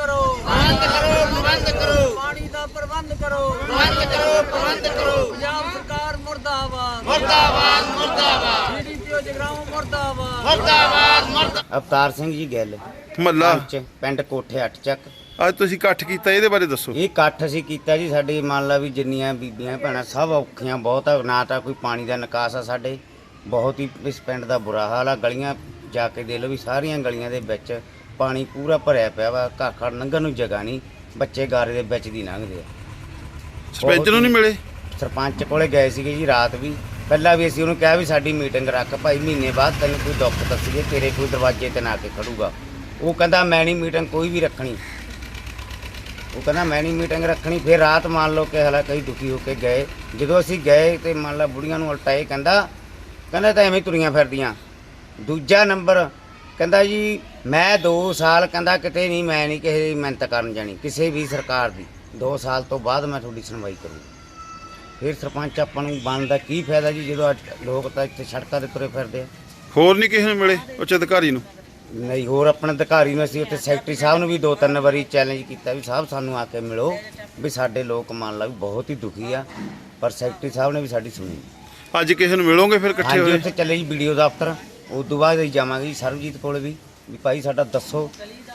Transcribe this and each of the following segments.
ਕਰੋ। ਪ੍ਰਬੰਧ ਕਰੋ ਪ੍ਰਬੰਧ ਕਰੋ। ਪਾਣੀ ਦਾ ਪ੍ਰਬੰਧ ਕਰੋ। ਪ੍ਰਬੰਧ ਕਰੋ ਪ੍ਰਬੰਧ ਕਰੋ। ਪੰਜਾਬ ਸਰਕਾਰ ਮੁਰਦਾਬਾਦ। ਮੁਰਦਾਬਾਦ ਮੁਰਦਾਬਾਦ। ਜੀਡੀਪੀਓ ਜਗਰਾਉਂ ਮੁਰਦਾਬਾਦ। ਮੁਰਦਾਬਾਦ ਮੁਰਦਾ ਅਵਤਾਰ ਸਿੰਘ ਜੀ ਗਿੱਲ। ਪੰਚ ਪਿੰਡ ਕੋਠੇ ਅੱਠ ਚੱਕ। ਅੱਜ ਤੁਸੀਂ ਇਕੱਠ ਕੀਤਾ ਇਹਦੇ ਬਾਰੇ ਦੱਸੋ। ਇਹ ਇਕੱਠ ਅਸੀਂ ਕੀਤਾ ਜੀ ਸਾਡੀ ਮੰਨ ਲਾ ਵੀ ਜਿੰਨੀਆਂ ਬੀਬੀਆਂ ਭੈਣਾਂ ਸਭ ਔਖੀਆਂ ਬਹੁਤ ਆ ਨਾ ਤਾਂ ਕੋਈ ਪਾਣੀ ਦਾ ਨਿਕਾਸ ਆ ਸਾਡੇ। ਬਹੁਤ ਹੀ ਇਸ ਪਿੰਡ ਦਾ ਬੁਰਾ ਹਾਲ ਆ ਗਲੀਆਂ ਜਾ ਕੇ ਦੇ ਲਓ ਵੀ ਸਾਰੀਆਂ ਗਲੀਆਂ ਦੇ ਵਿੱਚ ਪਾਣੀ ਪੂਰਾ ਭਰਿਆ ਪਿਆ ਵਾ ਘਰ ਘਰ ਲੰਘਣ ਨੂੰ ਜਗ੍ਹਾ ਨਹੀਂ ਬੱਚੇ ਗਾਰੇ ਦੇ ਵਿੱਚ ਦੀ ਲੰਘਦੇ ਆ। ਸਰਪੰਚ ਨੂੰ ਨਹੀਂ ਮਿਲੇ? ਸਰਪੰਚ ਕੋਲੇ ਗਏ ਸੀਗੇ ਜੀ ਰਾਤ ਵੀ ਪਹਿਲਾਂ ਵੀ ਅਸੀਂ ਉਹਨੂੰ ਕਿਹਾ ਵੀ ਸਾਡੀ ਮੀਟਿੰਗ ਰੱਖ ਭਾਈ ਮਹੀਨੇ ਬਾਅਦ ਤੈਨੂੰ ਕੋਈ ਦੁੱਖ ਦੱਸੀਏ ਤੇਰੇ ਕੋਈ ਦਰਵਾਜ਼ੇ ਤੇ ਨਾ ਕੇ ਖੜੂਗਾ। ਉਹ ਕਹਿੰਦਾ ਮੈਂ ਨਹੀਂ ਮੀਟਿੰਗ ਕੋਈ ਵੀ ਰੱਖਣੀ। ਉਹ ਕਹਿੰਦਾ ਮੈਂ ਨਹੀਂ ਮੀਟਿੰਗ ਰੱਖਣੀ ਫਿਰ ਰਾਤ ਮੰਨ ਲਓ ਕਿ ਹਲਾ ਕਈ ਦੁਖੀ ਹੋ ਕੇ ਗਏ। ਜਦੋਂ ਅਸੀਂ ਗਏ ਤੇ ਮੰਨ ਲਾ ਬੁੜੀਆਂ ਨੂੰ ਉਲਟਾ ਇਹ ਕਹਿੰਦਾ ਕਹਿੰਦਾ ਤਾਂ ਐਵੇਂ ਤੁਰੀਆਂ ਫਿਰਦੀਆਂ। ਦੂਜਾ ਨੰਬਰ ਕਹਿੰਦਾ ਜੀ ਮੈਂ 2 ਸਾਲ ਕਹਿੰਦਾ ਕਿਤੇ ਨਹੀਂ ਮੈਂ ਨਹੀਂ ਕਿਸੇ ਦੀ ਮਿਹਨਤ ਕਰਨ ਜਾਣੀ ਕਿਸੇ ਵੀ ਸਰਕਾਰ ਦੀ। 2 ਸਾਲ ਤੋਂ ਬਾਅਦ ਮੈਂ ਤੁਹਾਡੀ ਸੁਣਵਾਈ ਕਰੂੰਗਾ। ਫਿਰ ਸਰਪੰਚ ਆਪਾਂ ਨੂੰ ਬਣਦਾ ਕੀ ਫਾਇਦਾ ਜੀ ਜਦੋਂ ਅੱਜ ਲੋਕ ਤਾਂ ਇੱਥੇ ਸੜਕਾਂ ਤੇ ਤੁਰੇ ਫਿਰਦੇ ਆ। ਹੋਰ ਨਹੀਂ ਕਿਸੇ ਨੂੰ ਮਿਲੇ ਉੱਚ ਅਧਿਕਾਰੀ ਨੂੰ? ਨਹੀਂ ਹੋਰ ਆਪਣੇ ਅਧਿਕਾਰੀ ਨੂੰ ਅਸੀਂ ਉੱਥੇ ਸੈਕਟਰੀ ਸਾਹਿਬ ਨੂੰ ਵੀ ਦੋ ਤਿੰਨ ਵਾਰੀ ਚੈਲੰਜ ਕੀਤਾ ਵੀ ਸਾਹਿਬ ਸਾਨੂੰ ਆ ਕੇ ਮਿਲੋ ਵੀ ਸਾਡੇ ਲੋਕ ਮੰਨ ਲਾ ਵੀ ਬਹੁਤ ਹੀ ਦੁਖੀ ਆ ਪਰ ਸੈਕਟਰੀ ਸਾਹਿਬ ਨੇ ਵੀ ਸਾਡੀ ਸੁਣੀ। ਅੱਜ ਕਿਸੇ ਨੂੰ ਮਿਲੋਗੇ ਫਿਰ ਇਕੱਠੇ ਹਾਂਜੀ ਹੋਏ? ਉੱਥੇ ਚੱਲੇ ਜੀ ਵੀਡੀਓ ਦਫ਼ਤਰ। ਉਸ ਤੋਂ ਬਾਅਦ ਅਸੀਂ ਜਾਵਾਂਗੇ ਜੀ ਸਰਬਜੀਤ ਕੋਲ ਵੀ। ਵੀ ਭਾਈ ਸਾਡਾ ਦੱਸੋ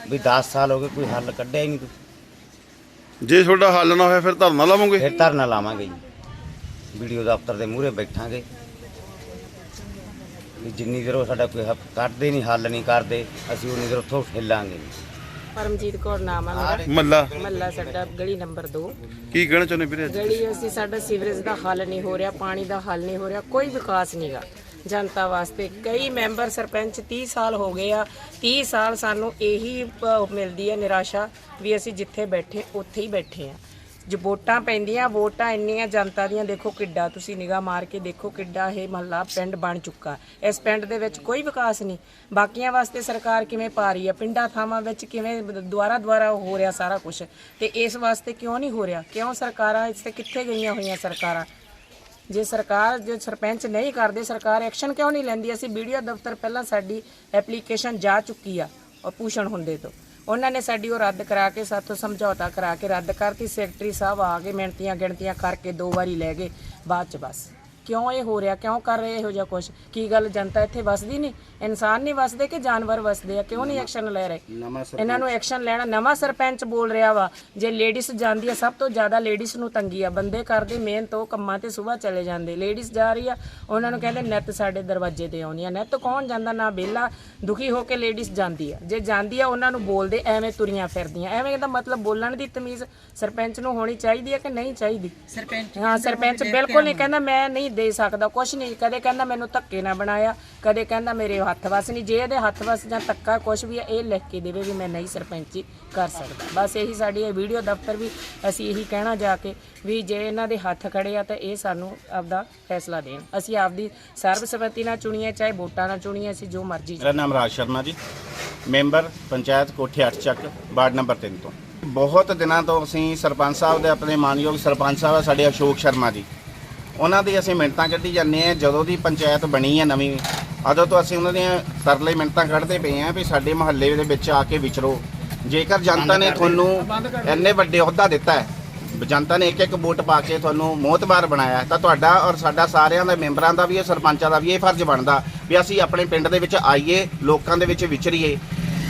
ਵੀ 10 ਸਾਲ ਹੋ ਗਏ ਕੋਈ ਹੱਲ ਕੱਢਿਆ ਹੀ ਨਹੀਂ ਤੁਸੀਂ। ਜੇ ਤੁਹਾਡਾ ਹੱਲ ਨਾ ਹੋਇਆ ਫਿਰ ਧਰਨਾ ਲਾਵੋਗੇ? ਫਿਰ ਧਰਨਾ ਲਾਵਾਂਗੇ ਜੀ। ਵੀਡੀਓ ਦਫ਼ਤਰ ਦੇ ਮੂਹਰੇ ਬੈਠਾਂਗੇ। ਵੀ ਜਿੰਨੀ ਦੇਰ ਉਹ ਸਾਡਾ ਕੋਈ ਹੱਲ ਕੱਢਦੇ ਨਹੀਂ ਹੱਲ ਨਹੀਂ ਕਰਦੇ ਅਸੀਂ ਉਨੀ ਦੇਰ ਉੱਥੋਂ ਨਹੀਂ ਪਰਮਜੀਤ ਕੌਰ ਨਾਮ ਆ ਮੇਰਾ। ਮਹੱਲਾ ਮੱਲਾ। ਸਾਡਾ ਗਲੀ ਨੰਬਰ 2 ਕੀ ਕਹਿਣਾ ਚਾਹੁੰਦੇ ਵੀਰੇ ਅੱਜ? ਗਲੀ ਅਸੀਂ ਸਾਡਾ ਸੀਵਰੇਜ ਦਾ ਹੱਲ ਨਹੀਂ ਹੋ ਰਿਹਾ ਪਾਣੀ ਦਾ ਹੱਲ ਨਹੀਂ ਹੋ ਰਿਹਾ ਕੋਈ ਵਿਕਾਸ ਨਹੀਂਗਾ ਜਨਤਾ ਵਾਸਤੇ। ਕਈ ਮੈਂਬਰ ਸਰਪੰਚ 30 ਸਾਲ ਹੋ ਗਏ ਆ। 30 ਸਾਲ ਸਾਨੂੰ ਇਹੀ ਪ- ਮਿਲਦੀ ਹੈ ਨਿਰਾਸ਼ਾ ਵੀ ਅਸੀਂ ਜਿੱਥੇ ਬੈਠੇ, ਉੱਥੇ ਹੀ ਬੈਠੇ ਆ। ਜੇ ਵੋਟਾਂ ਪੈਂਦੀਆਂ, ਵੋਟਾਂ ਇੰਨੀਆਂ ਜਨਤਾ ਦੀਆਂ, ਦੇਖੋ ਕਿੱਡਾ ਤੁਸੀਂ ਨਿਗਾਹ ਮਾਰ ਕੇ ਦੇਖੋ ਕਿੱਡਾ ਇਹ ਮਹੱਲਾ ਪਿੰਡ ਬਣ ਚੁੱਕਾ। ਇਸ ਪਿੰਡ ਦੇ ਵਿੱਚ ਕੋਈ ਵਿਕਾਸ ਨਹੀਂ। ਬਾਕੀਆਂ ਵਾਸਤੇ ਸਰਕਾਰ ਕਿਵੇਂ ਪਾ ਰਹੀ ਹੈ ਪਿੰਡਾਂ ਥਾਵਾਂ ਵਿੱਚ ਕਿਵੇਂ ਦੁਆਰਾ ਦੁਆਰਾ ਹੋ ਰਿਹਾ ਸਾਰਾ ਕੁਝ ਤੇ ਇਸ ਵਾਸਤੇ ਕਿਉਂ ਨਹੀਂ ਹੋ ਰਿਹਾ? ਕਿਉਂ ਸਰਕਾਰਾਂ ਇਸ ਤੇ ਕਿੱਥੇ ਗਈਆਂ ਹੋਈਆਂ ਸਰਕਾਰਾਂ? ਜੇ ਸਰਕਾਰ ਜੇ ਸਰਪੰਚ ਨਹੀਂ ਕਰਦੇ, ਸਰਕਾਰ ਐਕਸ਼ਨ ਕਿਉਂ ਨਹੀਂ ਲੈਂਦੀ? ਅਸੀਂ ਵੀਡੀਓ ਦਫ਼ਤਰ ਪਹਿਲਾਂ ਸਾਡੀ ਐਪਲੀਕੇਸ਼ਨ ਜਾ ਚੁੱਕੀ ਆ, ਅਪੂਸ਼ਣ ਹੁੰਦੇ ਤੋਂ। ਉਹਨਾਂ ਨੇ ਸਾਡੀ ਉਹ ਰੱਦ ਕਰਾ ਕੇ, ਸਾਥੋਂ ਸਮਝੌਤਾ ਕਰਾ ਕੇ ਰੱਦ ਕਰਤੀ। ਸੈਕਟਰੀ ਸਾਹਿਬ ਆ ਕੇ ਮਿਹਨਤੀਆਂ ਗਿਣਤੀਆਂ ਕਰਕੇ ਦੋ ਵਾਰੀ ਲੈ ਗਏ, ਬਾਅਦ ਚ ਬਸ। ਕਿਉਂ ਇਹ ਹੋ ਰਿਹਾ ਕਿਉਂ ਕਰ ਰਹੇ ਇਹੋ ਜਿਹਾ ਕੁਝ ਕੀ ਗੱਲ ਜਨਤਾ ਇੱਥੇ ਵਸਦੀ ਨਹੀਂ? ਇਨਸਾਨ ਨਹੀਂ ਵਸਦੇ ਕਿ ਜਾਨਵਰ ਵਸਦੇ ਆ? ਕਿਉਂ ਨਹੀਂ ਐਕਸ਼ਨ ਲੈ ਰਹੇ? ਇਹਨਾਂ ਨੂੰ ਐਕਸ਼ਨ ਲੈਣਾ ਨਵਾਂ ਸਰਪੰਚ ਬੋਲ ਰਿਹਾ ਵਾ ਜੇ ਲੇਡੀਜ਼ ਜਾਂਦੀ ਆ ਸਭ ਤੋਂ ਜ਼ਿਆਦਾ ਲੇਡੀਜ਼ ਨੂੰ ਤੰਗੀ ਆ। ਬੰਦੇ ਕਰਦੇ ਮਿਹਨਤ ਉਹ ਕੰਮਾਂ ਤੇ ਸਵੇਰ ਚਲੇ ਜਾਂਦੇ। ਲੇਡੀਜ਼ ਜਾ ਰਹੀ ਆ ਉਹਨਾਂ ਨੂੰ ਕਹਿੰਦੇ ਨਿੱਤ ਸਾਡੇ ਦਰਵਾਜ਼ੇ ਤੇ ਆਉਂਦੀਆਂ ਨਿੱਤ ਕੌਣ ਜਾਂਦਾ? ਨਾ ਬੇਲਾ ਦੁਖੀ ਹੋ ਕੇ ਲੇਡੀਜ਼ ਜਾਂਦੀ ਆ। ਜੇ ਜਾਂਦੀ ਆ ਉਹਨਾਂ ਨੂੰ ਬੋਲਦੇ ਐਵੇਂ ਤੁਰੀਆਂ ਫਿਰਦੀਆਂ। ਐਵੇਂ ਦਾ ਮਤਲਬ ਬੋਲਣ ਦੀ ਤਮੀਜ਼ ਸਰਪੰਚ ਨੂੰ ਹੋਣੀ ਚਾਹੀਦੀ ਹੈ ਕਿ ਨਹੀਂ ਚਾਹੀਦੀ? ਸਰਪੰਚ ਹਾਂ ਸਰਪੰਚ ਬਿਲਕੁਲ ਨਹੀਂ ਕਹਿੰਦਾ ਮੈਂ ਨਹੀਂ ਦੇ ਸਕਦਾ, ਕੁਛ ਨਹੀਂ। ਕਦੇ ਕਹਿੰਦਾ ਮੈਨੂੰ ਧੱਕੇ ਨਾ ਬਣਾਇਆ, ਕਦੇ ਕਹਿੰਦਾ ਮੇਰੇ ਹੱਥ ਵਸ ਨਹੀਂ। ਜੇ ਇਹਦੇ ਹੱਥ ਵਸ ਜਾਂ ਧੱਕਾ ਕੁਛ ਵੀ ਹੈ ਇਹ ਲਿਖ ਕੇ ਦੇਵੇ ਵੀ ਮੈਂ ਨਹੀਂ ਸਰਪੰਚੀ ਕਰ ਸਕਦਾ। ਬਸ ਇਹੀ ਸਾਡੀ ਇਹ ਵੀਡੀਓ ਦਫ਼ਤਰ ਵੀ ਅਸੀਂ ਇਹੀ ਕਹਿਣਾ ਜਾ ਕੇ ਵੀ ਜੇ ਇਹਨਾਂ ਦੇ ਹੱਥ ਖੜੇ ਆ, ਤਾਂ ਇਹ ਸਾਨੂੰ ਆਪਦਾ ਫੈਸਲਾ ਦੇਣ। ਅਸੀਂ ਆਪਦੀ ਸਰਬਸੰਮਤੀ ਨਾਲ ਚੁਣੀਏ, ਚਾਹੇ ਵੋਟਾਂ ਨਾਲ ਚੁਣੀਏ, ਅਸੀਂ ਜੋ ਮਰਜ਼ੀ ਮੇਰਾ ਨਾਮ ਰਾਜ ਸ਼ਰਮਾ ਜੀ। ਮੈਂਬਰ ਪੰਚਾਇਤ ਕੋਠੇ 8 ਚੱਕ, ਵਾਰਡ ਨੰਬਰ 3 ਤੋਂ। ਬਹੁਤ ਦਿਨਾਂ ਤੋਂ ਅਸੀਂ ਸਰਪੰਚ ਸਾਹਿਬ ਦੇ ਆਪਣੇ ਮਾਨਯੋਗ ਸਰਪੰਚ ਸਾਹਿਬ ਆ, ਸਾਡੇ ਅਸ਼ੋਕ ਸ਼ਰਮਾ ਜੀ। ਉਹਨਾਂ ਦੀ ਅਸੀਂ ਮਿੰਟਾਂ ਕੱਢੀ ਜਾਂਦੇ ਆ ਜਦੋਂ ਦੀ ਪੰਚਾਇਤ ਬਣੀ ਹੈ ਨਵੀਂ, ਉਦੋਂ ਤੋਂ ਅਸੀਂ ਉਹਨਾਂ ਦੀਆਂ ਤਰਲੇ ਮਿੰਟਾਂ ਕੱਢਦੇ ਪਏ ਆ ਵੀ ਸਾਡੇ ਮੁਹੱਲੇ ਦੇ ਵਿੱਚ ਆ ਕੇ ਵਿਚਰੋ। ਜੇਕਰ ਜਨਤਾ ਨੇ ਤੁਹਾਨੂੰ ਇੰਨੇ ਵੱਡੇ ਅਹੁਦਾ ਦਿੱਤਾ ਹੈ, ਜਨਤਾ ਨੇ ਇੱਕ ਇੱਕ ਵੋਟ ਪਾ ਕੇ ਤੁਹਾਨੂੰ ਮੋਹਤਬਾਰ ਬਣਾਇਆ ਤਾਂ ਤੁਹਾਡਾ ਔਰ ਸਾਡਾ ਸਾਰਿਆਂ ਦਾ ਮੈਂਬਰਾਂ ਦਾ ਵੀ ਇਹ, ਸਰਪੰਚਾਂ ਦਾ ਵੀ ਇਹ ਫਰਜ਼ ਬਣਦਾ ਵੀ ਅਸੀਂ ਆਪਣੇ ਪਿੰਡ ਦੇ ਵਿੱਚ ਆਈਏ, ਲੋਕਾਂ ਦੇ ਵਿੱਚ ਵਿਚਰੀਏ।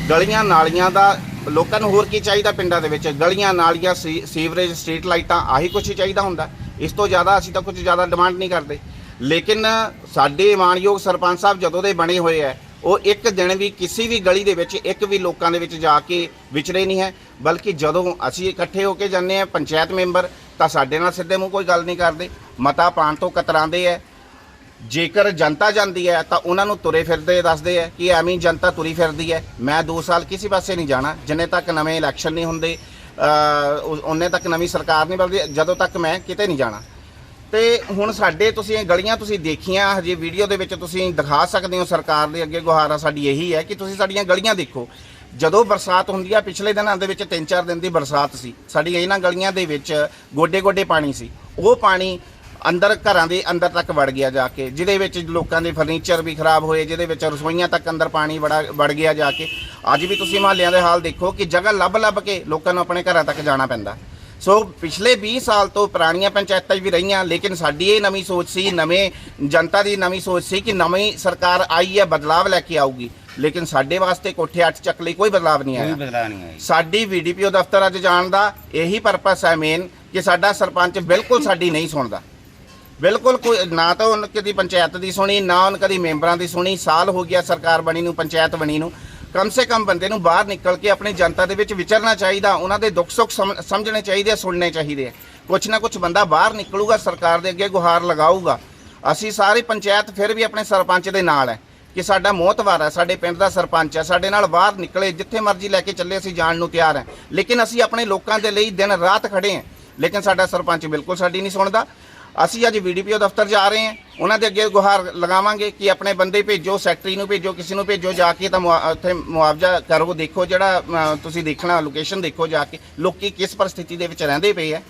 ਗਲੀਆਂ ਨਾਲੀਆਂ ਦਾ, ਲੋਕਾਂ ਨੂੰ ਹੋਰ ਕੀ ਚਾਹੀਦਾ ਪਿੰਡਾਂ ਦੇ ਵਿੱਚ? ਗਲੀਆਂ ਨਾਲੀਆਂ, ਸੀ- ਸੀਵਰੇਜ, ਸਟਰੀਟ ਲਾਈਟਾਂ, ਆਹੀ ਕੁਛ ਹੀ ਚਾਹੀਦਾ ਹੁੰਦਾ। ਇਸ ਤੋਂ ਜ਼ਿਆਦਾ ਅਸੀਂ ਤਾਂ ਕੁਝ ਜ਼ਿਆਦਾ ਡਿਮਾਂਡ ਨਹੀਂ ਕਰਦੇ। ਲੇਕਿਨ ਸਾਡੇ ਮਾਨਯੋਗ ਸਰਪੰਚ ਸਾਹਿਬ ਜਦੋਂ ਦੇ ਬਣੇ ਹੋਏ ਹੈ ਉਹ ਇੱਕ ਦਿਨ ਵੀ ਕਿਸੇ ਵੀ ਗਲੀ ਦੇ ਵਿੱਚ ਇੱਕ ਵੀ ਲੋਕਾਂ ਦੇ ਵਿੱਚ ਜਾ ਕੇ ਵਿਚਰੇ ਨਹੀਂ ਹੈ। ਬਲਕਿ ਜਦੋਂ ਅਸੀਂ ਇਕੱਠੇ ਹੋ ਕੇ ਜਾਂਦੇ ਆ ਪੰਚਾਇਤ ਮੈਂਬਰ, ਤਾਂ ਸਾਡੇ ਨਾਲ ਸਿੱਧੇ ਮੂੰਹ ਕੋਈ ਗੱਲ ਨਹੀਂ ਕਰਦੇ। ਮਤਾ ਪਾਣ ਤੋਂ ਕਤਰਾਉਂਦੇ ਹੈ ਜੇਕਰ ਜਨਤਾ ਜਾਂਦੀ ਹੈ, ਤਾਂ ਉਹਨਾਂ ਨੂੰ ਤੁਰੇ ਫਿਰਦੇ ਦੱਸਦੇ ਹੈ ਕਿ ਐਵੇਂ ਜਨਤਾ ਤੁਰੀ ਫਿਰਦੀ ਹੈ। ਮੈਂ 2 ਸਾਲ ਕਿਸੇ ਪਾਸੇ ਨਹੀਂ ਜਾਣਾ, ਜਿੰਨੇ ਤੱਕ ਨਵੇਂ ਇਲੈਕਸ਼ਨ ਨਹੀਂ ਹੁੰਦੇ। ਉਹਨੇ ਤੱਕ ਨਵੀਂ ਸਰਕਾਰ ਨਹੀਂ ਬਲਦੀ, ਜਦੋਂ ਤੱਕ ਮੈਂ ਕਿਤੇ ਨਹੀਂ ਜਾਣਾ। ਤੇ ਹੁਣ ਸਾਡੇ ਤੁਸੀਂ ਇਹ ਗਲੀਆਂ ਤੁਸੀਂ ਦੇਖੀਆਂ, ਹਜੇ ਵੀਡੀਓ ਦੇ ਵਿੱਚ ਤੁਸੀਂ ਦਿਖਾ ਸਕਦੇ ਹੋ ਸਰਕਾਰ ਦੇ ਅੱਗੇ ਗੁਹਾਰਾ ਸਾਡੀ ਇਹੀ ਹੈ ਕਿ ਤੁਸੀਂ ਸਾਡੀਆਂ ਗਲੀਆਂ ਦੇਖੋ। ਜਦੋਂ ਬਰਸਾਤ ਹੁੰਦੀ ਆ, ਪਿਛਲੇ ਦਿਨਾਂ ਦੇ ਵਿੱਚ 3-4 ਦਿਨ ਦੀ ਬਰਸਾਤ ਸੀ। ਸਾਡੀ ਇਹਨਾਂ ਗਲੀਆਂ ਦੇ ਵਿੱਚ ਗੋਡੇ-ਗੋਡੇ ਪਾਣੀ ਸੀ। ਉਹ ਪਾਣੀ ਅੰਦਰ ਘਰਾਂ ਦੇ ਅੰਦਰ ਤੱਕ ਵੜ ਗਿਆ ਜਾ ਕੇ, ਜਿਹਦੇ ਵਿੱਚ ਲੋਕਾਂ ਦੇ ਫਰਨੀਚਰ ਵੀ ਖਰਾਬ ਹੋਏ, ਜਿਹਦੇ ਵਿੱਚ ਰਸੋਈਆਂ ਤੱਕ ਅੰਦਰ ਪਾਣੀ ਵੜਾ ਵੜ ਗਿਆ ਜਾ ਕੇ। ਅੱਜ ਵੀ ਤੁਸੀਂ ਮਹੱਲਿਆਂ ਦੇ ਹਾਲ ਦੇਖੋ ਕਿ ਜਗ੍ਹਾ ਲੱਭ ਲੱਭ ਕੇ ਲੋਕਾਂ ਨੂੰ ਆਪਣੇ ਘਰਾਂ ਤੱਕ ਜਾਣਾ ਪੈਂਦਾ। ਸੋ ਪਿਛਲੇ 20 ਸਾਲ ਤੋਂ ਪੁਰਾਣੀਆਂ ਪੰਚਾਇਤਾਂ ਵੀ ਰਹੀਆਂ ਲੇਕਿਨ ਸਾਡੀ ਇਹ ਨਵੀਂ ਸੋਚ ਸੀ ਨਵੇਂ ਜਨਤਾ ਦੀ ਨਵੀਂ ਸੋਚ ਸੀ ਕਿ ਨਵੀਂ ਸਰਕਾਰ ਆਈ ਹੈ ਬਦਲਾਵ ਲੈ ਕੇ ਆਊਗੀ। ਲੇਕਿਨ ਸਾਡੇ ਵਾਸਤੇ ਕੋਠੇ ਅੱਠ ਚੱਕ ਲਈ ਕੋਈ ਬਦਲਾਵ ਨਹੀਂ ਕੋਈ ਆਇਆ ਬਦਲਾ ਨਹੀਂ ਆਇਆ। ਸਾਡੀ ਵੀਡੀਪੀਓ ਦਫ਼ਤਰ ਅੱਜ ਜਾਣ ਦਾ ਇਹੀ ਪਰਪਸ ਹੈ ਮੇਨ ਕਿ ਸਾਡਾ ਸਰਪੰਚ ਬਿਲਕੁਲ ਸਾਡੀ ਨਹੀਂ ਸੁਣਦਾ। ਬਿਲਕੁਲ ਕੋਈ ਨਾ ਤਾਂ ਉਹਨਾਂ ਕਦੀ ਪੰਚਾਇਤ ਦੀ ਸੁਣੀ ਨਾ ਉਹਨਾਂ ਕਦੀ ਮੈਂਬਰਾਂ ਦੀ ਸੁਣੀ। ਸਾਲ ਹੋ ਗਿਆ ਸਰਕਾਰ ਬਣੀ ਨੂੰ ਪੰਚਾਇਤ ਬਣੀ ਨੂੰ। ਕਮ ਸੇ ਕਮ ਬੰਦੇ ਨੂੰ ਬਾਹਰ ਨਿਕਲ ਕੇ ਆਪਣੀ ਜਨਤਾ ਦੇ ਵਿੱਚ ਵਿਚਰਨਾ ਚਾਹੀਦਾ ਉਹਨਾਂ ਦੇ ਦੁੱਖ ਸੁੱਖ ਸਮ- ਸਮਝਣੇ ਚਾਹੀਦੇ ਆ, ਸੁਣਨੇ ਚਾਹੀਦੇ ਆ। ਕੁਛ ਨਾ ਕੁਛ ਬੰਦਾ ਬਾਹਰ ਨਿਕਲੂਗਾ ਸਰਕਾਰ ਦੇ ਅੱਗੇ ਗੁਹਾਰ ਲਗਾਊਗਾ। ਅਸੀਂ ਸਾਰੀ ਪੰਚਾਇਤ ਫਿਰ ਵੀ ਆਪਣੇ ਸਰਪੰਚ ਦੇ ਨਾਲ ਹੈ ਕਿ ਸਾਡਾ ਮੋਹਤਵਾਰ ਹੈ ਸਾਡੇ ਪਿੰਡ ਦਾ ਸਰਪੰਚ ਹੈ ਸਾਡੇ ਨਾਲ ਬਾਹਰ ਨਿਕਲੇ ਜਿੱਥੇ ਮਰਜ਼ੀ ਲੈ ਕੇ ਚੱਲੇ ਅਸੀਂ ਜਾਣ ਨੂੰ ਤਿਆਰ ਹੈ। ਲੇਕਿਨ ਅਸੀਂ ਆਪਣੇ ਲੋਕਾਂ ਦੇ ਲਈ ਦਿਨ ਰਾਤ ਖੜੇ ਹਾਂ। ਲੇਕਿਨ ਸਾਡਾ ਸਰਪੰਚ ਬਿਲਕੁਲ ਸਾਡੀ ਨਹੀਂ ਸੁਣਦਾ। ਅਸੀਂ ਅੱਜ ਵੀਡੀਪੀਓ ਦਫ਼ਤਰ ਜਾ ਰਹੇ ਹਾਂ। ਉਹਨਾਂ ਦੇ ਅੱਗੇ ਗੁਹਾਰ ਲਗਾਵਾਂਗੇ ਕਿ ਆਪਣੇ ਬੰਦੇ ਭੇਜੋ, ਸੈਕਟਰੀ ਨੂੰ ਭੇਜੋ, ਕਿਸੇ ਨੂੰ ਭੇਜੋ, ਜਾ ਕੇ ਤਾਂ ਮੁਆ- ਉੱਥੇ ਮੁਆਵਜ਼ਾ ਕਰੋ। ਦੇਖੋ ਜਿਹੜਾ ਤੁਸੀਂ ਦੇਖਣਾ ਲੋਕੇਸ਼ਨ ਦੇਖੋ ਜਾ ਕੇ। ਲੋਕੀ ਕਿਸ ਪਰਿਸਥਿਤੀ ਦੇ ਵਿੱਚ ਰਹਿੰਦੇ ਪਏ ਆ।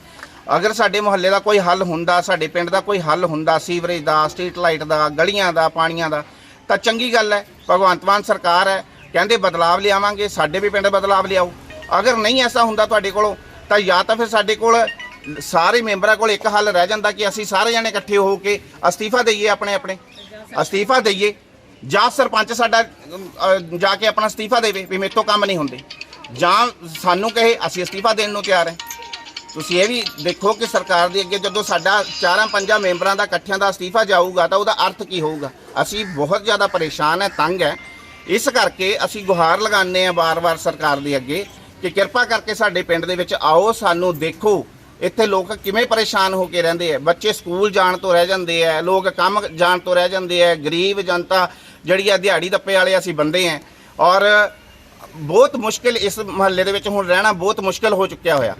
ਅਗਰ ਸਾਡੇ ਮੁਹੱਲੇ ਦਾ ਕੋਈ ਹੱਲ ਹੁੰਦਾ, ਸਾਡੇ ਪਿੰਡ ਦਾ ਕੋਈ ਹੱਲ ਹੁੰਦਾ, ਸੀਵਰੇਜ ਦਾ, ਸਟਰੀਟ ਲਾਈਟ ਦਾ, ਗਲੀਆਂ ਦਾ, ਪਾਣੀਆਂ ਦਾ, ਤਾਂ ਚੰਗੀ ਗੱਲ ਹੈ। ਭਗਵੰਤ ਮਾਨ ਸਰਕਾਰ ਹੈ। ਕਹਿੰਦੇ ਬਦਲਾਵ ਲਿਆਵਾਂਗੇ, ਸਾਡੇ ਵੀ ਪਿੰਡ ਬਦਲਾਵ ਲਿਆਓ। ਅਗਰ ਨਹੀਂ ਐਸਾ ਹੁੰਦਾ ਤੁਹਾਡੇ ਕੋਲੋਂ, ਤਾਂ ਜਾਂ ਤਾਂ ਫਿਰ ਸਾਡੇ ਕੋਲ ਸਾਰੇ ਮੈਂਬਰਾਂ ਕੋਲ ਇੱਕ ਹੱਲ ਰਹਿ ਜਾਂਦਾ ਕਿ ਅਸੀਂ ਸਾਰੇ ਜਣੇ ਇਕੱਠੇ ਹੋ ਕੇ ਅਸਤੀਫਾ ਦਈਏ ਆਪਣੇ ਆਪਣੇ। ਅਸਤੀਫਾ ਦਈਏ। ਜਾਂ ਸਰਪੰਚ ਸਾਡਾ ਅਮ, ਜਾ ਕੇ ਆਪਣਾ ਅਸਤੀਫਾ ਦੇਵੇ ਵੀ ਮੇਰੇ ਤੋਂ ਕੰਮ ਨਹੀਂ ਹੁੰਦੇ। ਜਾਂ ਸਾਨੂੰ ਕਹੇ ਅਸੀਂ ਅਸਤੀਫਾ ਦੇਣ ਨੂੰ ਤਿਆਰ ਹੈ। ਤੁਸੀਂ ਇਹ ਵੀ ਦੇਖੋ ਕਿ ਸਰਕਾਰ ਦੇ ਅੱਗੇ ਜਦੋਂ ਸਾਡਾ ਚਾਰਾਂ ਪੰਜਾਂ ਮੈਂਬਰਾਂ ਦਾ ਇਕੱਠਿਆਂ ਦਾ ਅਸਤੀਫਾ ਜਾਊਗਾ ਤਾਂ ਉਹਦਾ ਅਰਥ ਕੀ ਹੋਊਗਾ? ਅਸੀਂ ਬਹੁਤ ਜ਼ਿਆਦਾ ਪਰੇਸ਼ਾਨ ਹੈ ਤੰਗ ਹੈ। ਇਸ ਕਰਕੇ ਅਸੀਂ ਗੁਹਾਰ ਲਗਾਉਂਦੇ ਹਾਂ ਵਾਰ-ਵਾਰ ਸਰਕਾਰ ਦੇ ਅੱਗੇ ਕਿ ਕਿਰਪਾ ਕਰਕੇ ਸਾਡੇ ਪਿੰਡ ਦੇ ਵਿੱਚ ਆਓ ਸਾਨੂੰ ਦੇਖੋ। ਇੱਥੇ ਲੋਕ ਕਿਵੇਂ ਪਰੇਸ਼ਾਨ ਹੋ ਕੇ ਰਹਿੰਦੇ ਆ? ਬੱਚੇ ਸਕੂਲ ਜਾਣ ਤੋਂ ਰਹਿ ਜਾਂਦੇ ਆ, ਲੋਕ ਕੰਮ ਜਾਣ ਤੋਂ ਰਹਿ ਜਾਂਦੇ ਆ, ਗਰੀਬ ਜਨਤਾ ਜਿਹੜੀ ਆ ਦਿਹਾੜੀ ਦੱਪੇ ਵਾਲੇ ਅਸੀਂ ਬੰਦੇ ਆ। ਔਰ ਬਹੁਤ ਮੁਸ਼ਕਿਲ ਇਸ ਮਹੱਲੇ ਦੇ ਵਿੱਚ ਹੁਣ ਰਹਿਣਾ ਬਹੁਤ ਮੁਸ਼ਕਿਲ ਹੋ ਚੁੱਕਿਆ ਹੋਇਆ।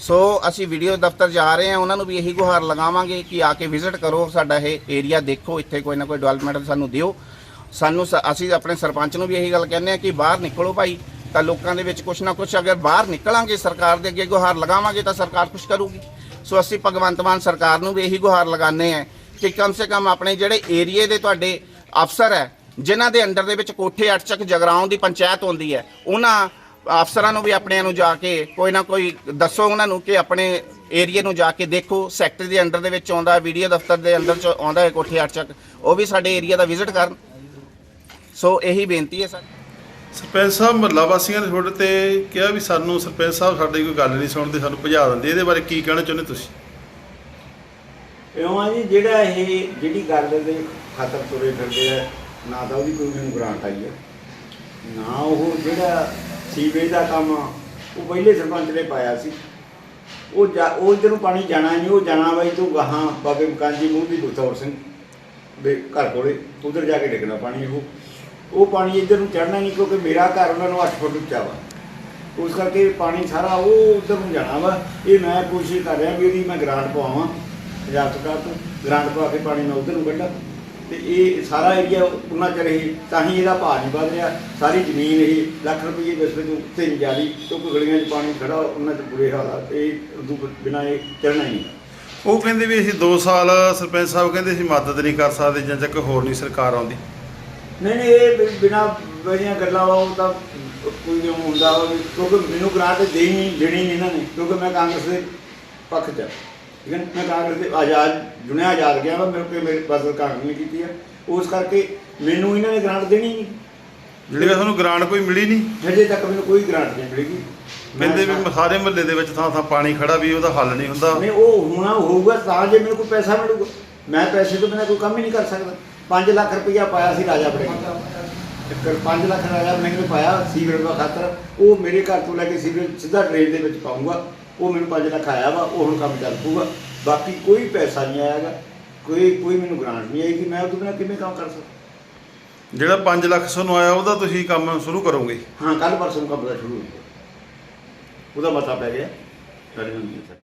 ਸੋ ਅਸੀਂ ਵੀਡੀਓ ਦਫ਼ਤਰ ਜਾ ਰਹੇ ਹਾਂ ਉਹਨਾਂ ਨੂੰ ਵੀ ਇਹੀ ਗੁਹਾਰ ਲਗਾਵਾਂਗੇ ਕਿ ਆ ਕੇ ਵਿਜ਼ਿਟ ਕਰੋ ਸਾਡਾ ਇਹ ਏਰੀਆ ਦੇਖੋ, ਇੱਥੇ ਕੋਈ ਨਾ ਕੋਈ ਡਿਵੈਲਪਮੈਂਟ ਸਾਨੂੰ ਦਿਓ। ਸਾਨੂੰ ਸ- ਅਸੀਂ ਆਪਣੇ ਸਰਪੰਚ ਨੂੰ ਵੀ ਇਹੀ ਗੱਲ ਕਹਿੰਦੇ ਆ ਕਿ ਬਾਹਰ ਨਿਕਲੋ ਭਾਈ। ਤਾਂ ਲੋਕਾਂ ਦੇ ਵਿੱਚ ਕੁਛ ਨਾ ਕੁਛ ਅਗਰ ਬਾਹਰ ਨਿਕਲਾਂਗੇ, ਸਰਕਾਰ ਦੇ ਅੱਗੇ ਗੁਹਾਰ ਲਗਾਵਾਂਗੇ ਤਾਂ ਸਰਕਾਰ ਕੁਛ ਕਰੂਗੀ। ਸੋ ਅਸੀਂ ਭਗਵੰਤ ਮਾਨ ਸਰਕਾਰ ਨੂੰ ਵੀ ਇਹੀ ਗੁਹਾਰ ਲਗਾਉਂਦੇ ਆ ਕਿ ਕਮ ਸੇ ਕਮ ਆਪਣੇ ਜਿਹੜੇ ਏਰੀਏ ਦੇ ਤੁਹਾਡੇ ਅਫਸਰ ਹੈ, ਜਿਨ੍ਹਾਂ ਦੇ ਅੰਡਰ ਦੇ ਵਿੱਚ ਕੋਠੇ ਅੱਠ ਚੱਕ ਜਗਰਾਉਂ ਦੀ ਪੰਚਾਇਤ ਹੁੰਦੀ ਹੈ, ਉਹਨਾਂ ਅਫਸਰਾਂ ਨੂੰ ਵੀ ਆਪਣਿਆਂ ਨੂੰ ਜਾ ਕੇ ਕੋਈ ਨਾ ਕੋਈ ਦੱਸੋ ਉਹਨਾਂ ਨੂੰ ਕਿ ਆਪਣੇ ਏਰੀਏ ਨੂੰ ਜਾ ਕੇ ਦੇਖੋ, ਸੈਕਟਰੀ ਦੇ ਅੰਡਰ ਦੇ ਵਿੱਚ ਆਉਂਦਾ, ਵੀਡੀਓ ਦਫ਼ਤਰ ਦੇ ਅੰਦਰ ਚ ਆਉਂਦਾ ਹੈ ਕੋਠੇ ਅੱਠ ਚੱਕ ਉਹ ਵੀ ਸਾਡੇ ਏਰੀਆ ਦਾ ਵਿਜ਼ਿਟ ਕਰਨ। ਸੋ ਇਹੀ ਬੇਨਤੀ ਹੈ ਸਰ। ਸਰਪੰਚ ਸਾਹਿਬ ਮਹੱਲਾ ਵਾਸੀਆਂ ਨੇ ਤੁਹਾਡੇ ਤੇ ਕਿਹਾ ਵੀ ਸਾਨੂੰ ਸਰਪੰਚ ਸਾਹਿਬ ਸਾਡੀ ਕੋਈ ਗੱਲ ਨਹੀਂ ਸੁਣਦੇ ਸਾਨੂੰ ਭਜਾ ਦਿੰਦੇ ਇਹਦੇ ਬਾਰੇ ਕੀ ਕਹਿਣਾ ਚਾਹੁੰਦੇ ਤੁਸੀਂ? ਇਉਂ ਆ ਜੀ ਜਿਹੜਾ ਇਹ ਜਿਹੜੀ ਗੱਲ ਦੇ ਖਾਤਰ ਤੁਰੇ ਫਿਰਦੇ ਆ ਨਾ ਤਾਂ ਉਹਦੀ ਕੋਈ ਮੈਨੂੰ ਗ੍ਰਾਂਟ ਆਈ ਹੈ ਨਾ ਉਹ ਜਿਹੜਾ ਸੀਵੇਜ ਦਾ ਕੰਮ ਆ, ਉਹ ਪਹਿਲੇ ਸਰਪੰਚ ਨੇ ਪਾਇਆ ਸੀ। ਉਹ ਜਾ ਉਹ ਜਦੋਂ ਪਾਣੀ ਜਾਣਾ ਨਹੀਂ ਉਹ ਜਾਣਾ ਬਾਈ ਤੂੰ ਗਾਹਾਂ ਬਾਬੇ ਮਕਾਨ ਜੀ ਮੂੰਹ ਦੀ ਗੁਰਤੌਰ ਸਿੰਘ ਦੇ ਘਰ ਕੋਲੇ ਉਧਰ ਜਾ ਕੇ ਡਿੱਗਣਾ ਪਾਣੀ ਉਹ। ਉਹ ਪਾਣੀ ਇੱਧਰ ਨੂੰ ਚੜਨਾ ਨਹੀਂ ਕਿਉਂਕਿ ਮੇਰਾ ਘਰ ਉਹਨਾਂ ਨੂੰ 8 ਫੁੱਟ ਉੱਚਾ ਵਾ। ਉਸ ਕਰਕੇ ਪਾਣੀ ਸਾਰਾ ਉਹ ਉੱਧਰ ਨੂੰ ਜਾਣਾ ਵਾ। ਇਹ ਮੈਂ ਕੋਸ਼ਿਸ਼ ਕਰ ਰਿਹਾ ਵੀ ਇਹਦੀ ਮੈਂ ਗ੍ਰਾਂਟ ਪਵਾਵਾਂ, ਪੰਜਾਬ ਸਰਕਾਰ ਤੋਂ। ਗ੍ਰਾਂਟ ਪਵਾ ਕੇ ਪਾਣੀ ਮੈਂ ਉੱਧਰ ਨੂੰ ਕੱਢਾਂ। ਤੇ ਇਹ ਸਾਰਾ ਏਰੀਆ ਉਹਨਾਂ ਚ ਰਹੀ ਤਾਂ ਹੀ ਇਹਦਾ ਭਾਅ ਨਹੀਂ ਵੱਧ ਰਿਹਾ। ਸਾਰੀ ਜ਼ਮੀਨ ਇਹ ਲੱਖ ਰੁਪਏ ਦੇ ਵਿੱਚ ਉੱਤੇ ਨਹੀਂ ਜਾ ਰਹੀ। ਕਿਉਂਕਿ ਗਲੀਆਂ 'ਚ ਪਾਣੀ ਖੜਾ, ਉਹਨਾਂ 'ਚ ਬੁਰੇ ਹਾਲਾਤ ਇਹ ਉਦੋਂ ਬਿਨਾਂ ਇਹ ਚੱਲਣਾ ਹੀ ਉਹ ਕਹਿੰਦੇ ਵੀ ਅਸੀਂ 2 ਸਾਲ ਸਰਪੰਚ ਸਾਹਿਬ ਕਹਿੰਦੇ ਅਸੀਂ ਮਦਦ ਨਹੀਂ ਕਰ ਸਕਦੇ ਜਦ ਤੱਕ ਹੋਰ ਨਹੀਂ ਸਰਕਾਰ ਆਉਂਦੀ। ਨਹੀਂ ਨਹੀਂ ਇਹ ਬਿਨਾਂ ਬੜੀਆਂ ਗੱਲਾਂ ਵਾ ਉਹ ਤਾਂ ਕੋਈ ਨਹੀਂ ਹੁੰਦਾ ਵਾ ਵੀ ਕਿਉਂਕਿ ਮੈਨੂੰ ਗ੍ਰਾਂਟ ਦੇਣੀ ਦੇਣੀ ਨਹੀਂ ਇਹਨਾਂ ਨੇ ਕਿਉਂਕਿ ਮੈਂ ਕਾਂਗਰਸ ਦੇ ਪੱਖ 'ਚ। ਠੀਕ ਹੈ ਨਾ? ਮੈਂ ਕਾਂਗਰਸ ਦੇ ਆਜ਼ਾਦ ਜੁਣਿਆ ਆਜ਼ਾਦ ਗਿਆ ਵਾ ਮੇਰੇ ਕੋਲ ਮੇਰੀ ਫਸਲ ਕਾਂਗਰਸ ਨੇ ਕੀਤੀ ਹੈ ਉਸ ਕਰਕੇ ਮੈਨੂੰ ਇਹਨਾਂ ਨੇ ਗ੍ਰਾਂਟ ਦੇਣੀ ਨਹੀਂ। ਜਿਹੜੀ ਕਿ ਤੁਹਾਨੂੰ ਗ੍ਰਾਂਟ ਕੋਈ ਮਿਲੀ ਨਹੀਂ। ਹਜੇ ਤੱਕ ਮੈਨੂੰ ਕੋਈ ਗ੍ਰਾਂਟ ਨਹੀਂ ਮਿਲੇਗੀ ਕਹਿੰਦੇ ਵੀ ਸਾਰੇ ਮਹੱਲੇ ਦੇ ਵਿੱਚ ਥਾਂ ਥਾਂ ਪਾਣੀ ਖੜਾ ਵੀ ਉਹਦਾ ਹੱਲ ਨਹੀਂ ਹੁੰਦਾ। ਨਹੀਂ ਉਹ ਹੋਣਾ ਹੋਊਗਾ ਤਾਂ ਜੇ ਮੈਨੂੰ ਕੋਈ ਪੈਸਾ ਮਿਲੂਗਾ ਮੈਂ ਪੈਸੇ ਤੋਂ ਬਿਨਾਂ ਕੋਈ ਕੰਮ ਹੀ ਨਹੀਂ ਕਰ ਸਕਦਾ। 5 ਲੱਖ ਰੁਪਇਆ ਪਾਇਆ ਸੀ ਰਾਜਾ ਬੜੇ ਇੱਕ 5 ਲੱਖ ਰਾਜਾ ਬੜੇ ਨੇ ਪਾਇਆ ਸੀਵਰੇਜ ਦਾ ਖਾਤਰ। ਉਹ ਮੇਰੇ ਘਰ ਤੋਂ ਲੈ ਕੇ ਸੀਵਰੇਜ ਸਿੱਧਾ ਡਰੇਨ ਦੇ ਵਿੱਚ ਪਾਉਂਗਾ ਉਹ ਮੈਨੂੰ 5 ਲੱਖ ਆਇਆ ਵਾ ਉਹ ਹੁਣ ਕੰਮ ਚੱਲ ਪੂਗਾ ਬਾਕੀ ਕੋਈ ਪੈਸਾ ਨਹੀਂ ਆਇਆਗਾ ਕੋਈ ਕੋਈ ਮੈਨੂੰ ਗ੍ਰਾਂਟ ਨਹੀਂ ਆਈ ਕਿ ਮੈਂ ਉਹਦੇ ਬਿਨਾਂ ਕਿਵੇਂ ਕੰਮ ਕਰ ਸਕਦਾ? ਜਿਹੜਾ 5 ਲੱਖ ਤੁਹਾਨੂੰ ਆਇਆ ਉਹਦਾ ਤੁਸੀਂ ਕੰਮ ਸ਼ੁਰੂ ਕਰੋਗੇ? ਹਾਂ ਕੱਲ ਪਰਸੋਂ ਕੰਮ ਦਾ ਸ਼ੁਰੂ ਹੋ ਗਿਆ ਉਹਦਾ ਮਤਾ ਪੈ ਗਿਆ। ਸਾਡੇ ਹੈ।